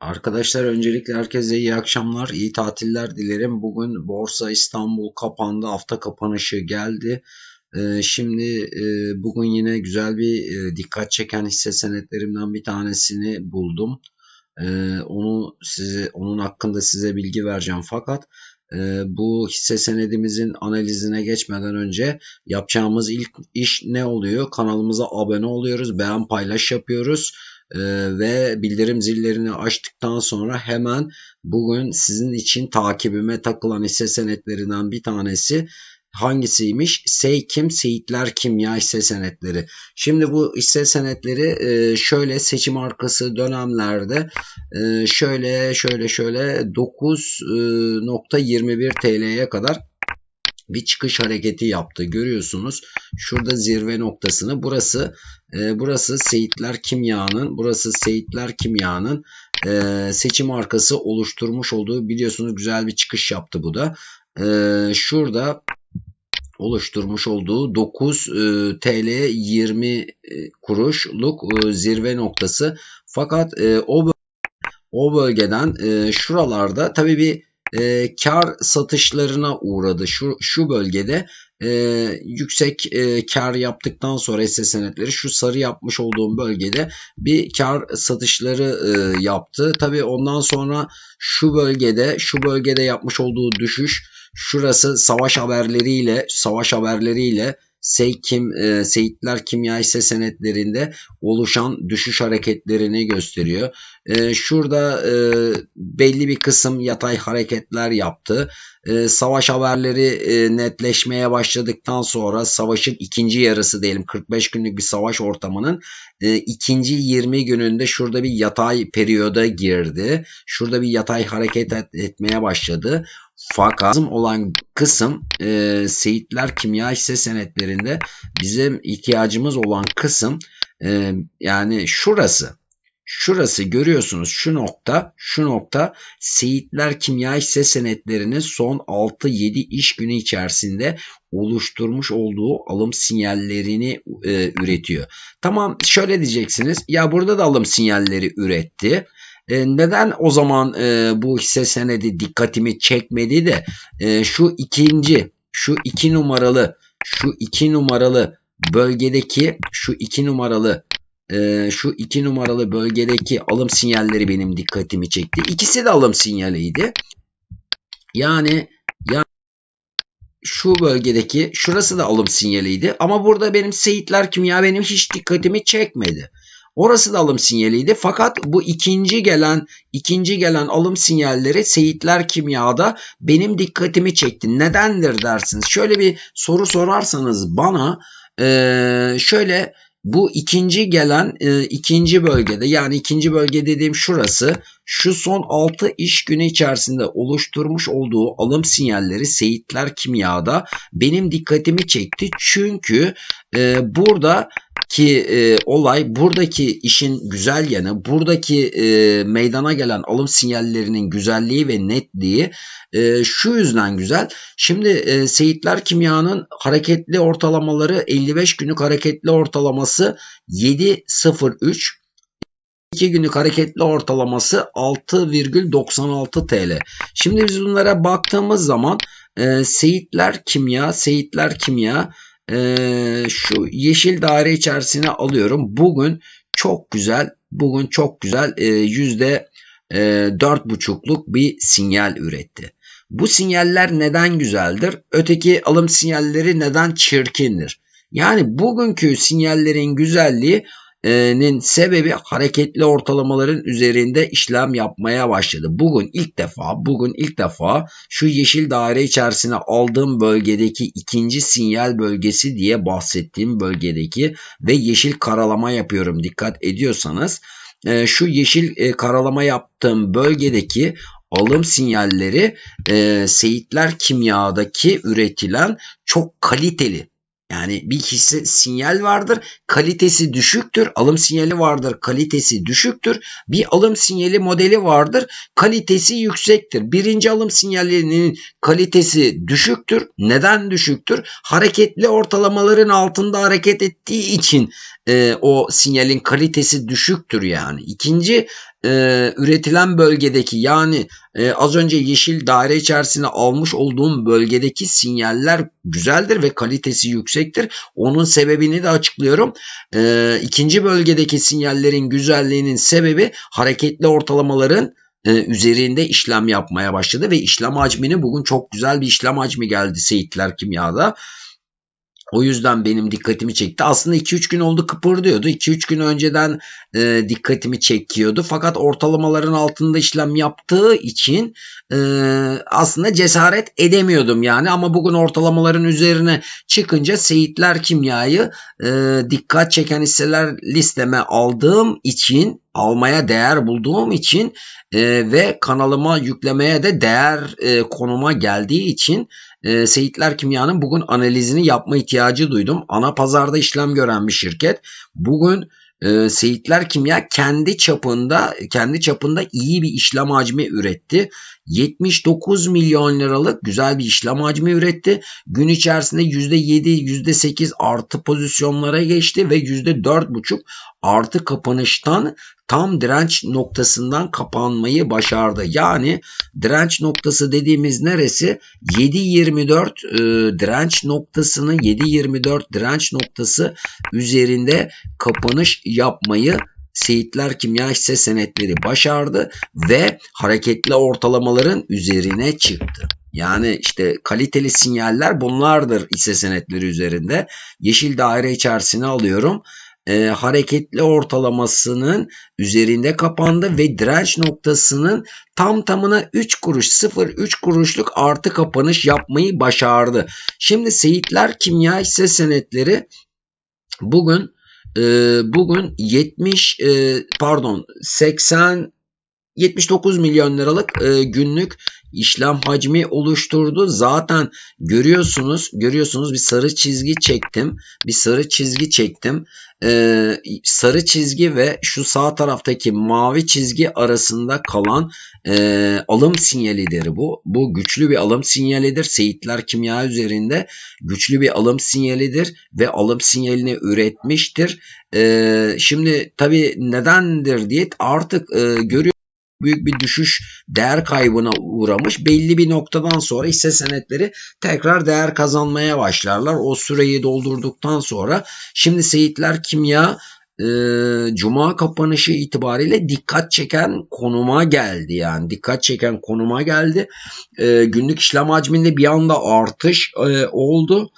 Arkadaşlar öncelikle herkese iyi akşamlar, iyi tatiller dilerim. Bugün Borsa İstanbul kapandı, hafta kapanışı geldi. Ee, şimdi e, bugün yine güzel bir e, dikkat çeken hisse senetlerimden bir tanesini buldum. Ee, onu size, onun hakkında size bilgi vereceğim. Fakat e, bu hisse senedimizin analizine geçmeden önce yapacağımız ilk iş ne oluyor? Kanalımıza abone oluyoruz, beğen paylaş yapıyoruz ve bildirim zillerini açtıktan sonra hemen bugün sizin için takibime takılan hisse senetlerinden bir tanesi hangisiymiş? Seykim, Seyitler Kimya hisse senetleri. Şimdi bu hisse senetleri e, şöyle seçim arkası dönemlerde e, şöyle şöyle şöyle 9.21 TL'ye kadar bir çıkış hareketi yaptı. Görüyorsunuz şurada zirve noktasını. Burası e, burası Seyitler Kimya'nın burası Seyitler Kimya'nın e, seçim arkası oluşturmuş olduğu biliyorsunuz güzel bir çıkış yaptı bu da. E, şurada oluşturmuş olduğu 9 e, TL 20 kuruşluk e, zirve noktası. Fakat e, o o bölgeden e, şuralarda tabii bir e, kar satışlarına uğradı. Şu, şu bölgede e, yüksek e, kar yaptıktan sonra hisse senetleri şu sarı yapmış olduğum bölgede bir kar satışları e, yaptı. Tabi ondan sonra şu bölgede şu bölgede yapmış olduğu düşüş şurası savaş haberleriyle savaş haberleriyle Seykim, e, Seyitler Kimya hisse senetlerinde oluşan düşüş hareketlerini gösteriyor. E, şurada e, belli bir kısım yatay hareketler yaptı. E, savaş haberleri e, netleşmeye başladıktan sonra savaşın ikinci yarısı diyelim 45 günlük bir savaş ortamının e, ikinci 20 gününde şurada bir yatay periyoda girdi. Şurada bir yatay hareket et, etmeye başladı. Fakat olan kısım e, Seyitler Kimya hisse senetlerinde bizim ihtiyacımız olan kısım e, yani şurası. Şurası görüyorsunuz şu nokta şu nokta Seyitler Kimya hisse senetlerinin son 6-7 iş günü içerisinde oluşturmuş olduğu alım sinyallerini e, üretiyor. Tamam şöyle diyeceksiniz ya burada da alım sinyalleri üretti. E, neden o zaman e, bu hisse senedi dikkatimi çekmedi de e, şu ikinci, şu iki numaralı, şu iki numaralı bölgedeki şu iki numaralı e, şu iki numaralı bölgedeki alım sinyalleri benim dikkatimi çekti. İkisi de alım sinyaliydi. Yani yani şu bölgedeki şurası da alım sinyaliydi. Ama burada benim Seyitler Kimya benim hiç dikkatimi çekmedi. Orası da alım sinyaliydi. Fakat bu ikinci gelen ikinci gelen alım sinyalleri Seyitler Kimya'da benim dikkatimi çekti. Nedendir dersiniz? Şöyle bir soru sorarsanız bana ee, şöyle bu ikinci gelen e, ikinci bölgede yani ikinci bölge dediğim şurası şu son 6 iş günü içerisinde oluşturmuş olduğu alım sinyalleri Seyitler Kimya'da benim dikkatimi çekti. Çünkü e, burada ki e, olay buradaki işin güzel yanı buradaki e, meydana gelen alım sinyallerinin güzelliği ve netliği e, şu yüzden güzel. Şimdi e, Seyitler Kimya'nın hareketli ortalamaları 55 günlük hareketli ortalaması 7.03 2 günlük hareketli ortalaması 6,96 TL. Şimdi biz bunlara baktığımız zaman e, Seyitler Kimya, Seyitler Kimya e, şu yeşil daire içerisine alıyorum. Bugün çok güzel, bugün çok güzel e, yüzde e, dört buçukluk bir sinyal üretti. Bu sinyaller neden güzeldir? Öteki alım sinyalleri neden çirkindir? Yani bugünkü sinyallerin güzelliği nin sebebi hareketli ortalamaların üzerinde işlem yapmaya başladı. Bugün ilk defa bugün ilk defa şu yeşil daire içerisine aldığım bölgedeki ikinci sinyal bölgesi diye bahsettiğim bölgedeki ve yeşil karalama yapıyorum dikkat ediyorsanız şu yeşil karalama yaptığım bölgedeki alım sinyalleri Seyitler Kimya'daki üretilen çok kaliteli yani bir hisse sinyal vardır, kalitesi düşüktür. Alım sinyali vardır, kalitesi düşüktür. Bir alım sinyali modeli vardır, kalitesi yüksektir. Birinci alım sinyalinin kalitesi düşüktür. Neden düşüktür? Hareketli ortalamaların altında hareket ettiği için e, o sinyalin kalitesi düşüktür yani. İkinci e, üretilen bölgedeki yani e, az önce yeşil daire içerisine almış olduğum bölgedeki sinyaller güzeldir ve kalitesi yüksektir. Onun sebebini de açıklıyorum. E, ikinci bölgedeki sinyallerin güzelliğinin sebebi hareketli ortalamaların e, üzerinde işlem yapmaya başladı ve işlem hacmini bugün çok güzel bir işlem hacmi geldi Seyitler Kimya'da. O yüzden benim dikkatimi çekti. Aslında 2-3 gün oldu kıpırdıyordu. 2-3 gün önceden e, dikkatimi çekiyordu. Fakat ortalamaların altında işlem yaptığı için e, aslında cesaret edemiyordum yani. Ama bugün ortalamaların üzerine çıkınca Seyitler Kimya'yı e, dikkat çeken hisseler listeme aldığım için almaya değer bulduğum için e, ve kanalıma yüklemeye de değer e, konuma geldiği için e, Seyitler Kimya'nın bugün analizini yapma ihtiyacı duydum. Ana pazarda işlem gören bir şirket. Bugün e, Seyitler Kimya kendi çapında kendi çapında iyi bir işlem hacmi üretti. 79 milyon liralık güzel bir işlem hacmi üretti. Gün içerisinde %7, %8 artı pozisyonlara geçti ve %4,5 artı kapanıştan tam direnç noktasından kapanmayı başardı. Yani direnç noktası dediğimiz neresi? 7.24 e, direnç noktasını 7.24 direnç noktası üzerinde kapanış yapmayı Seyitler Kimya hisse senetleri başardı ve hareketli ortalamaların üzerine çıktı. Yani işte kaliteli sinyaller bunlardır hisse senetleri üzerinde. Yeşil daire içerisine alıyorum e, hareketli ortalamasının üzerinde kapandı ve direnç noktasının tam tamına 3 kuruş 0,3 kuruşluk artı kapanış yapmayı başardı. Şimdi Seyitler Kimya hisse senetleri bugün e, bugün 70 e, pardon 80 79 milyon liralık e, günlük işlem hacmi oluşturdu. Zaten görüyorsunuz, görüyorsunuz bir sarı çizgi çektim. Bir sarı çizgi çektim. E, sarı çizgi ve şu sağ taraftaki mavi çizgi arasında kalan e, alım sinyalidir bu. Bu güçlü bir alım sinyalidir. Seyitler kimya üzerinde güçlü bir alım sinyalidir ve alım sinyalini üretmiştir. E, şimdi tabii nedendir diye artık e, görüyoruz büyük bir düşüş değer kaybına uğramış. Belli bir noktadan sonra hisse senetleri tekrar değer kazanmaya başlarlar. O süreyi doldurduktan sonra şimdi Seyitler Kimya e, Cuma kapanışı itibariyle dikkat çeken konuma geldi yani dikkat çeken konuma geldi. E, günlük işlem hacminde bir anda artış e, oldu.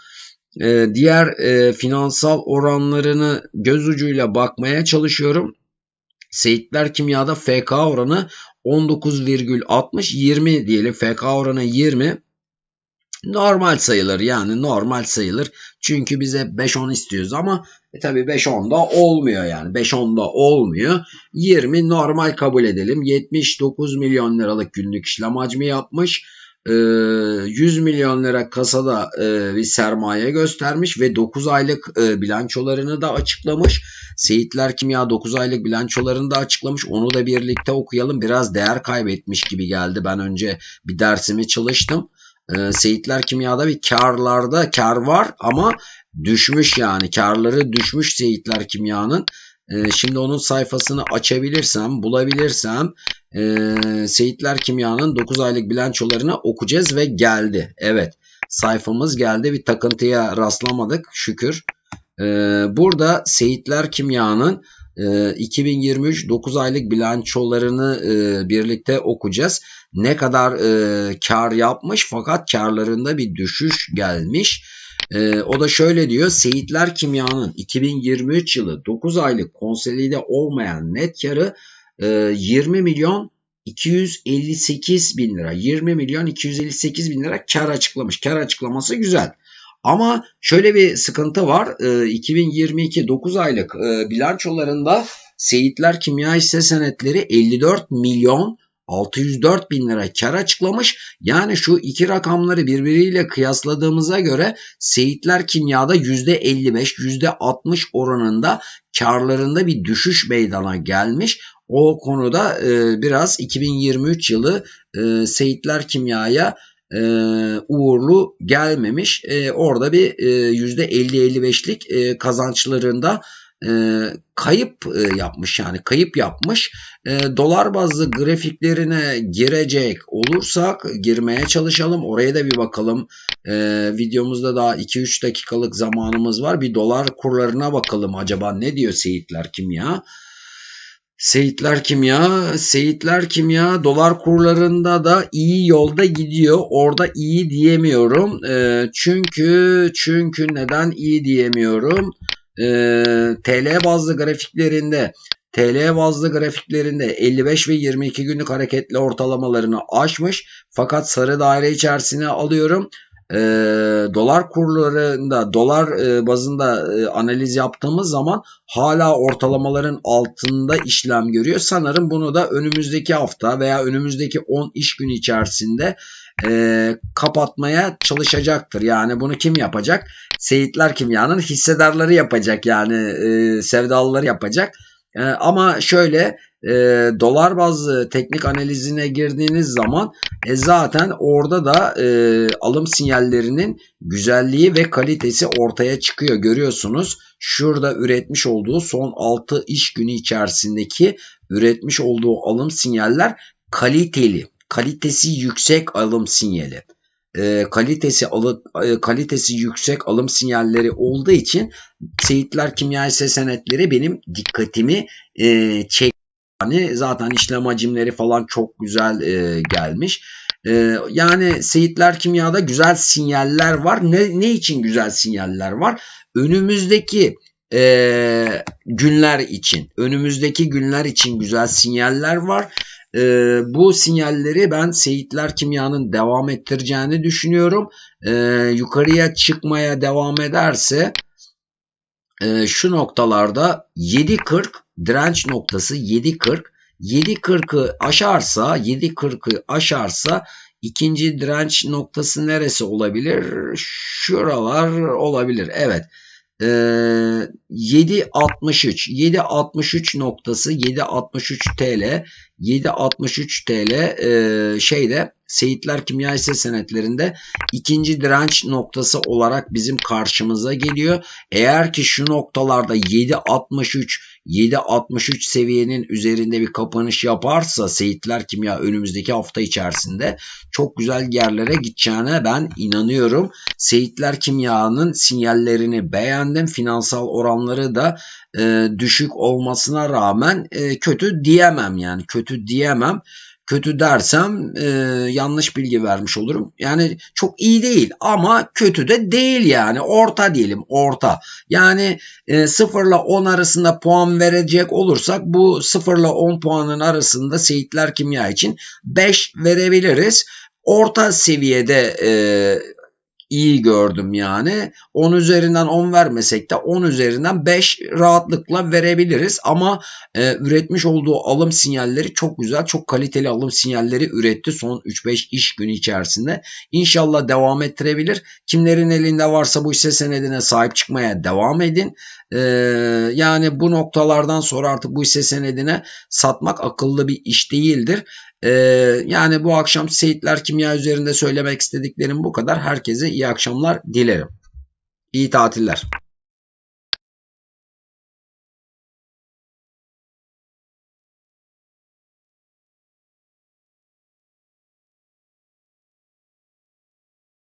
Diğer finansal oranlarını göz ucuyla bakmaya çalışıyorum. Seyitler Kimya'da FK oranı 19,60 20 diyelim FK oranı 20 normal sayılır yani normal sayılır. Çünkü bize 5-10 istiyoruz ama e tabi 5-10 da olmuyor yani 5-10 da olmuyor. 20 normal kabul edelim. 79 milyon liralık günlük işlem hacmi yapmış. 100 ee, milyon lira kasada e, bir sermaye göstermiş ve 9 aylık e, bilançolarını da açıklamış. Seyitler Kimya 9 aylık bilançolarını da açıklamış. Onu da birlikte okuyalım. Biraz değer kaybetmiş gibi geldi. Ben önce bir dersimi çalıştım. Ee, Seyitler Kimya'da bir karlarda kar var ama düşmüş yani. Karları düşmüş Seyitler Kimya'nın. Ee, şimdi onun sayfasını açabilirsem, bulabilirsem e, Seyitler Kimya'nın 9 aylık bilançolarını okuyacağız ve geldi. Evet sayfamız geldi. Bir takıntıya rastlamadık şükür. E, burada Seyitler Kimya'nın 2023 9 aylık bilançolarını birlikte okuyacağız. Ne kadar kar yapmış fakat karlarında bir düşüş gelmiş. E, o da şöyle diyor. Seyitler Kimya'nın 2023 yılı 9 aylık konsolide olmayan net karı e, 20 milyon 258 bin lira. 20 milyon 258 bin lira kar açıklamış. Kar açıklaması güzel. Ama şöyle bir sıkıntı var. E, 2022 9 aylık e, bilançolarında Seyitler Kimya hisse senetleri 54 milyon 604 bin lira kar açıklamış. Yani şu iki rakamları birbiriyle kıyasladığımıza göre Seyitler Kimya'da %55, %60 oranında karlarında bir düşüş meydana gelmiş. O konuda e, biraz 2023 yılı e, Seyitler Kimya'ya e, uğurlu gelmemiş. E, orada bir e, %50-55'lik e, kazançlarında e, kayıp e, yapmış yani kayıp yapmış. E, dolar bazlı grafiklerine girecek olursak girmeye çalışalım. Oraya da bir bakalım. E, videomuzda daha 2-3 dakikalık zamanımız var. Bir dolar kurlarına bakalım acaba ne diyor Seyitler Kimya. Seyitler Kimya, Seyitler Kimya dolar kurlarında da iyi yolda gidiyor. Orada iyi diyemiyorum. E, çünkü çünkü neden iyi diyemiyorum? E, TL bazlı grafiklerinde TL bazlı grafiklerinde 55 ve 22 günlük hareketli ortalamalarını aşmış. Fakat sarı daire içerisine alıyorum. E, dolar kurlarında dolar e, bazında e, analiz yaptığımız zaman hala ortalamaların altında işlem görüyor. Sanırım bunu da önümüzdeki hafta veya önümüzdeki 10 iş günü içerisinde e, kapatmaya çalışacaktır. Yani bunu kim yapacak? Seyitler Kimya'nın hissedarları yapacak yani e, sevdalıları yapacak. E, ama şöyle e, dolar bazlı teknik analizine girdiğiniz zaman e, zaten orada da e, alım sinyallerinin güzelliği ve kalitesi ortaya çıkıyor. Görüyorsunuz şurada üretmiş olduğu son 6 iş günü içerisindeki üretmiş olduğu alım sinyaller kaliteli, kalitesi yüksek alım sinyali. E, kalitesi alı, e, kalitesi yüksek alım sinyalleri olduğu için Seyitler Kimya Hisse Senetleri benim dikkatimi e, çek yani zaten işlem hacimleri falan çok güzel e, gelmiş. E, yani Seyitler Kimya'da güzel sinyaller var. Ne, ne için güzel sinyaller var? Önümüzdeki e, günler için, önümüzdeki günler için güzel sinyaller var. E, bu sinyalleri ben Seyitler Kimya'nın devam ettireceğini düşünüyorum. E, yukarıya çıkmaya devam ederse e, şu noktalarda 7.40 direnç noktası 7.40 7.40'ı aşarsa 7.40'ı aşarsa ikinci direnç noktası neresi olabilir? Şuralar olabilir. Evet. Ee, 7.63 7.63 noktası 7.63 TL 7.63 TL e, şeyde Seyitler Kimya Hisse Senetlerinde ikinci direnç noktası olarak bizim karşımıza geliyor. Eğer ki şu noktalarda 7.63 7.63 seviyenin üzerinde bir kapanış yaparsa Seyitler Kimya önümüzdeki hafta içerisinde çok güzel yerlere gideceğine ben inanıyorum. Seyitler Kimya'nın sinyallerini beğendim. Finansal oranları da e, düşük olmasına rağmen e, kötü diyemem yani kötü diyemem kötü dersem e, yanlış bilgi vermiş olurum. Yani çok iyi değil ama kötü de değil yani orta diyelim orta. Yani e, 0 ile 10 arasında puan verecek olursak bu 0 ile 10 puanın arasında Seyitler Kimya için 5 verebiliriz. Orta seviyede e, iyi gördüm yani. 10 üzerinden 10 vermesek de 10 üzerinden 5 rahatlıkla verebiliriz. Ama e, üretmiş olduğu alım sinyalleri çok güzel, çok kaliteli alım sinyalleri üretti son 3-5 iş günü içerisinde. İnşallah devam ettirebilir. Kimlerin elinde varsa bu hisse senedine sahip çıkmaya devam edin. Ee, yani bu noktalardan sonra artık bu hisse senedine satmak akıllı bir iş değildir. Ee, yani bu akşam Seyitler Kimya üzerinde söylemek istediklerim bu kadar. Herkese iyi akşamlar dilerim. İyi tatiller.